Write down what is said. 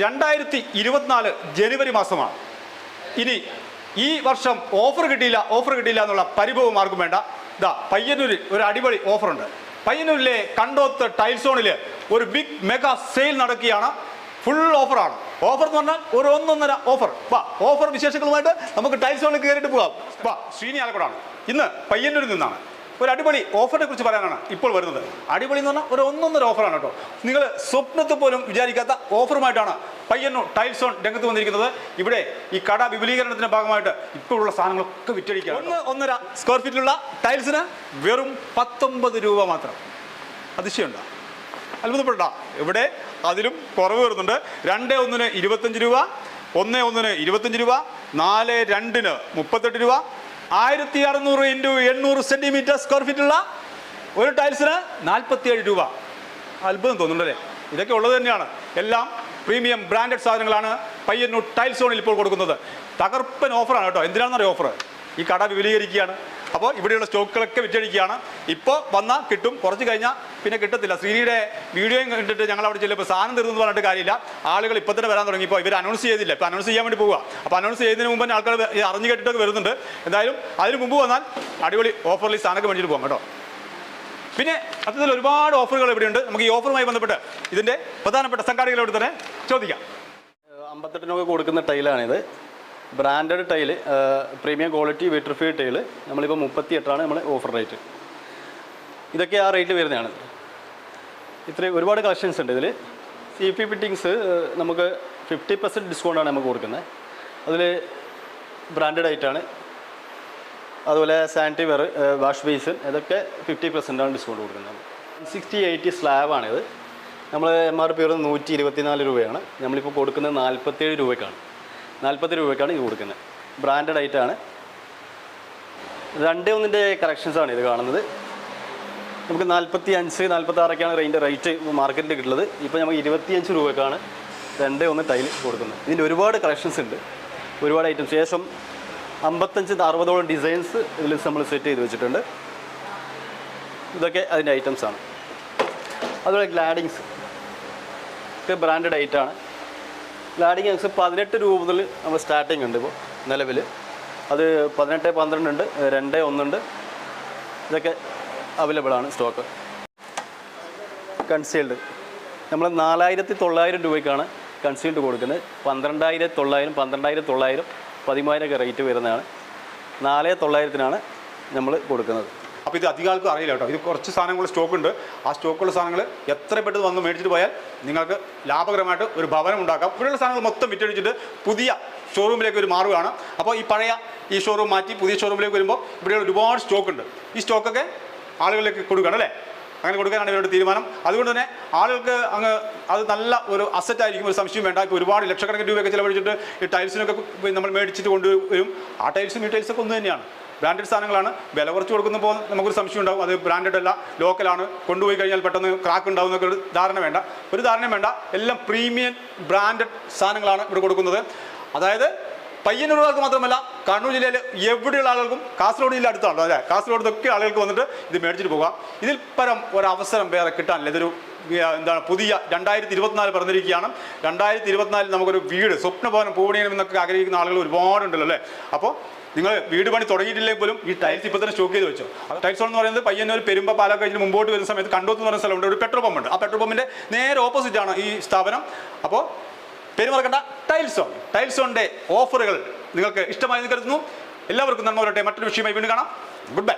രണ്ടായിരത്തി ഇരുപത്തിനാല് ജനുവരി മാസമാണ്. ഇനി ഈ വർഷം ഓഫർ കിട്ടിയില്ല ഓഫർ കിട്ടിയില്ല എന്നുള്ള പരിഭവം ആർക്കും വേണ്ട. ഇതാ പയ്യന്നൂരിൽ ഒരു അടിപൊളി ഓഫറുണ്ട്. പയ്യന്നൂരിലെ കണ്ടോത്ത് ടൈൽസോണിൽ ഒരു ബിഗ് മെഗാ സെയിൽ നടക്കുകയാണ്. ഫുൾ ഓഫറാണ്. ഓഫർ എന്ന് പറഞ്ഞാൽ ഒരു ഒന്നൊന്നര ഓഫർ. വാ ഓഫർ വിശേഷങ്ങളുമായിട്ട് നമുക്ക് ടൈൽസോണിൽ കയറിയിട്ട് പോകാം. വാ ശ്രീനി ആലക്കോടാണ്. ഇന്ന് പയ്യന്നൂരിൽ നിന്നാണ്. ഒരു അടിപൊളി ഓഫറിനെ കുറിച്ച് പറയാനാണ് ഇപ്പോൾ വരുന്നത്. അടിപൊളി എന്ന് പറഞ്ഞാൽ ഒരു ഒന്നൊന്നര ഓഫറാണ് കേട്ടോ. നിങ്ങൾ സ്വപ്നത്തിൽ പോലും വിചാരിക്കാത്ത ഓഫറുമായിട്ടാണ് പയ്യന്നൂർ ടൈൽസ് ഓൺ രംഗത്ത് വന്നിരിക്കുന്നത്. ഇവിടെ ഈ കട വിപുലീകരണത്തിന്റെ ഭാഗമായിട്ട് ഇപ്പോഴുള്ള സാധനങ്ങളൊക്കെ വിറ്റഴിക്കുക ഒന്ന് ഒന്നര സ്ക്വയർ ഫീറ്റിലുള്ള ടൈൽസിന് വെറും പത്തൊമ്പത് രൂപ മാത്രം. അതിശയമുണ്ടോ? അത്ഭുതപ്പെടണ്ട ഇവിടെ അതിലും കുറവ് വരുന്നുണ്ട്. രണ്ട് ഒന്നിന് ഇരുപത്തഞ്ച് രൂപ ഒന്ന് ഒന്നിന് ഇരുപത്തഞ്ച് രൂപ നാല് രണ്ടിന് മുപ്പത്തെട്ട് രൂപ ആയിരത്തി അറുന്നൂറ് ഇന്റു എണ്ണൂറ് സെന്റിമീറ്റർ സ്ക്വയർ ഫീറ്റുള്ള ഒരു ടൈൽസിന് നാൽപ്പത്തിയേഴ് രൂപ. അത്ഭുതം തോന്നുന്നുണ്ടല്ലേ? ഇതൊക്കെ ഉള്ളത് തന്നെയാണ്. എല്ലാം പ്രീമിയം ബ്രാൻഡഡ് സാധനങ്ങളാണ് പയ്യന്നൂർ ടൈൽസ് സോണിൽ ഇപ്പോൾ കൊടുക്കുന്നത്. തകർപ്പൻ ഓഫറാണ് കേട്ടോ. എന്തിനാണെന്നറിയോ ഓഫർ ഈ കട വിപുലീകരിക്കുകയാണ്. അപ്പോൾ ഇവിടെയുള്ള സ്റ്റോക്കുകളൊക്കെ വിറ്റഴിക്കുകയാണ്. ഇപ്പോൾ വന്നാൽ കിട്ടും. കുറച്ച് കഴിഞ്ഞാൽ പിന്നെ കിട്ടത്തില്ല. ശ്രീനിയുടെ വീഡിയോയും കണ്ടിട്ട് ഞങ്ങൾ അവിടെ ചെല്ലുമ്പോൾ സാധനം തീർന്നു പറഞ്ഞിട്ട് കാര്യമില്ല. ആളുകൾ ഇപ്പോൾ തന്നെ വരാൻ തുടങ്ങി ഇപ്പോൾ ഇവർ അനൗൺസ് ചെയ്തില്ല. ഇപ്പോൾ അനൗൺസ് ചെയ്യാൻ വേണ്ടി പോവുക അപ്പോൾ അനൗൺസ് ചെയ്യുന്നതിന് മുമ്പ് തന്നെ ആൾക്കാർ അറിഞ്ഞു കേട്ടിട്ടൊക്കെ വരുന്നുണ്ട്. എന്തായാലും അതിന് മുമ്പ് വന്നാൽ അടിപൊളി ഓഫറിൽ സാധനമൊക്കെ മേടിച്ചിട്ട് പോകാം കേട്ടോ. പിന്നെ അത്തരത്തിൽ ഒരുപാട് ഓഫറുകൾ ഇവിടെയുണ്ട് നമുക്ക് ഈ ഓഫറുമായി ബന്ധപ്പെട്ട് ഇതിന്റെ പ്രധാനപ്പെട്ട സംഘാടകരോട് തന്നെ ചോദിക്കാം. അമ്പത്തെട്ടിനൊക്കെ കൊടുക്കുന്ന ടൈലാണിത് branded tile premium quality vitrified tile നമ്മളിപ്പോൾ മുപ്പത്തി എട്ടാണ് നമ്മൾ ഓഫർ റേറ്റ് ഇതൊക്കെ ആ റേറ്റ് വരുന്നതാണ്. ഇത്രയും ഒരുപാട് കളക്ഷൻസ് ഉണ്ട് ഇതിൽ സി പി ഫിറ്റിങ്സ് നമുക്ക് ഫിഫ്റ്റി പെർസെന്റ് ഡിസ്കൗണ്ടാണ് നമുക്ക് കൊടുക്കുന്നത്. അതിൽ ബ്രാൻഡഡ് ആയിട്ടാണ്. അതുപോലെ സാനിറ്ററി വെയർ വാഷ് ബേസിൻ ഇതൊക്കെ ഫിഫ്റ്റി പെർസെന്റാണ് ഡിസ്കൗണ്ട് കൊടുക്കുന്നത്. സിക്സ്റ്റി എയ്റ്റി സ്ലാബാണിത് നമ്മൾ എം ആർ പി വരുന്നത് നൂറ്റി ഇരുപത്തിനാല് രൂപയാണ്. നമ്മളിപ്പോൾ കൊടുക്കുന്നത് നാൽപ്പത്തേഴ് രൂപയ്ക്കാണ്. നാൽപ്പത്തി രൂപയ്ക്കാണ് ഇത് കൊടുക്കുന്നത്. ബ്രാൻഡഡ് ആയിട്ടാണ്. രണ്ട് ഒന്നിന്റെ കളക്ഷൻസാണ് ഇത് കാണുന്നത്. നമുക്ക് നാൽപ്പത്തി അഞ്ച് നാൽപ്പത്തി ആറൊക്കെയാണ് റേഞ്ച് റേറ്റ് മാർക്കറ്റിൽ കിട്ടുന്നത്. ഇപ്പോൾ നമുക്ക് ഇരുപത്തിയഞ്ച് രൂപയ്ക്കാണ് രണ്ട് ഒന്ന് ടൈൽ കൊടുക്കുന്നത്. ഇതിന്റെ ഒരുപാട് കളക്ഷൻസ് ഉണ്ട്. ഒരുപാട് ഐറ്റംസ് ശേഷം അമ്പത്തഞ്ച് അറുപതോളം ഡിസൈൻസ് ഇതിൽ നമ്മൾ സെറ്റ് ചെയ്ത് വെച്ചിട്ടുണ്ട്. ഇതൊക്കെ അതിന്റെ ഐറ്റംസാണ് അതുപോലെ ഗ്ലാഡിങ്സ് ഒക്കെ ബ്രാൻഡഡ് ഐറ്റാണ് ഗ്ലാഡിങ്സ് പതിനെട്ട് രൂപ മുതൽ നമ്മൾ സ്റ്റാർട്ടിങ് ഉണ്ട് ഇപ്പോൾ നിലവിൽ അത് പതിനെട്ട് പന്ത്രണ്ട് ഉണ്ട് രണ്ട് ഒന്നുണ്ട്. ഇതൊക്കെ അവൈലബിൾ ആണ് സ്റ്റോക്ക് കൺസീൽഡ് നമ്മൾ നാലായിരത്തി തൊള്ളായിരം രൂപയ്ക്കാണ് കൺസീൽഡ് കൊടുക്കുന്നത്. പന്ത്രണ്ടായിരത്തി തൊള്ളായിരം പന്ത്രണ്ടായിരത്തി തൊള്ളായിരം പതിമൂവായിരം ഒക്കെ റേറ്റ് വരുന്നതാണ്. നാല് തൊള്ളായിരത്തിനാണ് നമ്മൾ കൊടുക്കുന്നത്. അപ്പോൾ ഇത് അധികം ആൾക്കും അറിയില്ല കേട്ടോ. ഇത് കുറച്ച് സാധനങ്ങൾ സ്റ്റോക്ക് ഉണ്ട്. ആ സ്റ്റോക്കുള്ള സാധനങ്ങൾ എത്ര പെട്ടെന്ന് വന്ന് മേടിച്ചിട്ട് പോയാൽ നിങ്ങൾക്ക് ലാഭകരമായിട്ട് ഒരു ഭവനം ഉണ്ടാക്കാം. ഇവിടെയുള്ള സാധനങ്ങൾ മൊത്തം വിറ്റഴിച്ചിട്ട് പുതിയ ഷോറൂമിലേക്ക് ഒരു മാറുകയാണ്. അപ്പോൾ ഈ പഴയ ഈ ഷോറൂം മാറ്റി പുതിയ ഷോറൂമിലേക്ക് വരുമ്പോൾ ഇവിടെ ഒരുപാട് സ്റ്റോക്ക് ഉണ്ട്. ഈ സ്റ്റോക്കൊക്കെ ആളുകളിലേക്ക് കൊടുക്കണം അല്ലേ? അങ്ങനെ കൊടുക്കാനാണ് ഇവരുടെ തീരുമാനം. അതുകൊണ്ട് തന്നെ ആളുകൾക്ക് അങ്ങ് അത് നല്ല ഒരു അസറ്റ് ആയിരിക്കും ഒരു സംശയം വേണ്ട. ഇപ്പോൾ ഒരുപാട് ലക്ഷക്കണക്കിന് രൂപയൊക്കെ ചിലവഴിച്ചിട്ട് ഈ ടൈൽസിനൊക്കെ നമ്മൾ മേടിച്ചിട്ട് കൊണ്ടുവരും. ആ ടൈൽസും ഈ ടൈൽസൊക്കെ ഒന്ന് തന്നെയാണ്. ബ്രാൻഡഡ് സാധനങ്ങളാണ്. വില കുറച്ച് കൊടുക്കുന്നപ്പോൾ നമുക്കൊരു സംശയം ഉണ്ടാവും. അത് ബ്രാൻഡഡ് അല്ല ലോക്കലാണ് കൊണ്ടുപോയി കഴിഞ്ഞാൽ പെട്ടെന്ന് ക്രാക്ക് ഉണ്ടാവും എന്നൊക്കെ ഒരു ധാരണ വേണ്ട. ഒരു ധാരണ വേണ്ട. എല്ലാം പ്രീമിയം ബ്രാൻഡഡ് സാധനങ്ങളാണ് ഇവിടെ കൊടുക്കുന്നത്. അതായത് പയ്യന്നൂരുകാർക്ക് മാത്രമല്ല കണ്ണൂർ ജില്ലയിൽ എവിടെയുള്ള ആളുകൾക്കും കാസർഗോഡ് ജില്ല അടുത്താണ് അല്ലേ? കാസർഗോഡ് ഒക്കെ ആളുകൾക്ക് വന്നിട്ട് ഇത് മേടിച്ചിട്ട് പോകാം. ഇതിൽ പരം ഒരവസരം വേറെ കിട്ടാനില്ല. ഇതൊരു എന്താണ് പുതിയ രണ്ടായിരത്തി ഇരുപത്തിനാല് പറഞ്ഞിരിക്കുകയാണ്. രണ്ടായിരത്തി ഇരുപത്തിനാലിൽ നമുക്കൊരു വീട് സ്വപ്നഭവനം പൂവണിയണം എന്നൊക്കെ ആഗ്രഹിക്കുന്ന ആളുകൾ ഒരുപാടുണ്ടല്ലോ അല്ലേ? അപ്പോൾ നിങ്ങൾ വീട് പണി തുടങ്ങിയിട്ടില്ലെങ്കിൽ പോലും ഈ ടൈൽസ് ഇപ്പോൾ തന്നെ സ്റ്റോക്ക് ചെയ്ത് വെച്ചു. ടൈൽസ് എന്ന് പറയുന്നത് പയ്യന്നൂർ പെരുമ്പ പാലൊക്കെ മുമ്പോട്ട് വരുന്ന സമയത്ത് കണ്ടോത്ത് എന്ന് പറയുന്ന സ്ഥലമുണ്ട്. ഒരു പെട്രോൾ പമ്പ് ഉണ്ട് ആ പെട്രോൾ പമ്പിന്റെ നേരെ ഓപ്പോസിറ്റ് ആണ് ഈ സ്ഥാപനം. അപ്പോൾ പേര് മറക്കണ്ട ടൈൽസ് ഓൺ. ടൈൽസ് ഓണിന്റെ ഓഫറുകൾ നിങ്ങൾക്ക് ഇഷ്ടമായി എന്ന് കരുതുന്നു. എല്ലാവർക്കും നന്മ വരട്ടെ. മറ്റൊരു വിഷയമായി വീണ്ടും കാണാം. Good bye